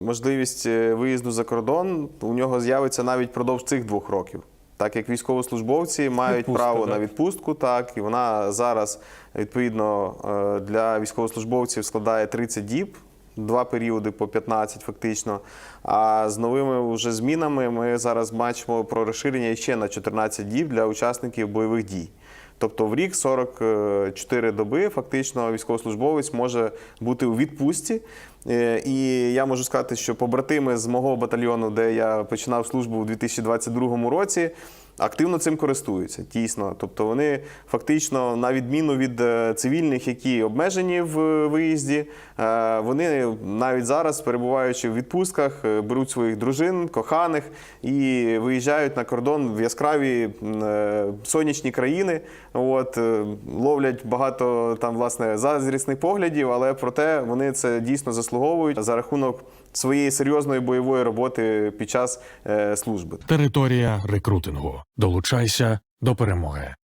Можливість е, виїзду за кордон у нього з'явиться навіть впродовж цих двох років. Так як військовослужбовці мають Відпустка, право так. на відпустку, так і вона зараз відповідно е, для військовослужбовців складає 30 діб, два періоди по 15 фактично. А з новими вже змінами ми зараз бачимо про розширення ще на 14 діб для учасників бойових дій. Тобто в рік 44 доби фактично військовослужбовець може бути у відпустці. Е, І я можу сказати, що побратими з мого батальйону, де я починав службу у 2022 році, активно цим користуються. Дійсно. Тобто вони фактично, на відміну від е, цивільних, які обмежені в е, виїзді, вони навіть зараз, перебуваючи в відпустках, беруть своїх дружин, коханих і виїжджають на кордон в яскраві сонячні країни. От ловлять багато там власне заздрісних поглядів, але проте вони це дійсно заслуговують за рахунок своєї серйозної бойової роботи під час е, служби. Територія рекрутингу. Долучайся до перемоги.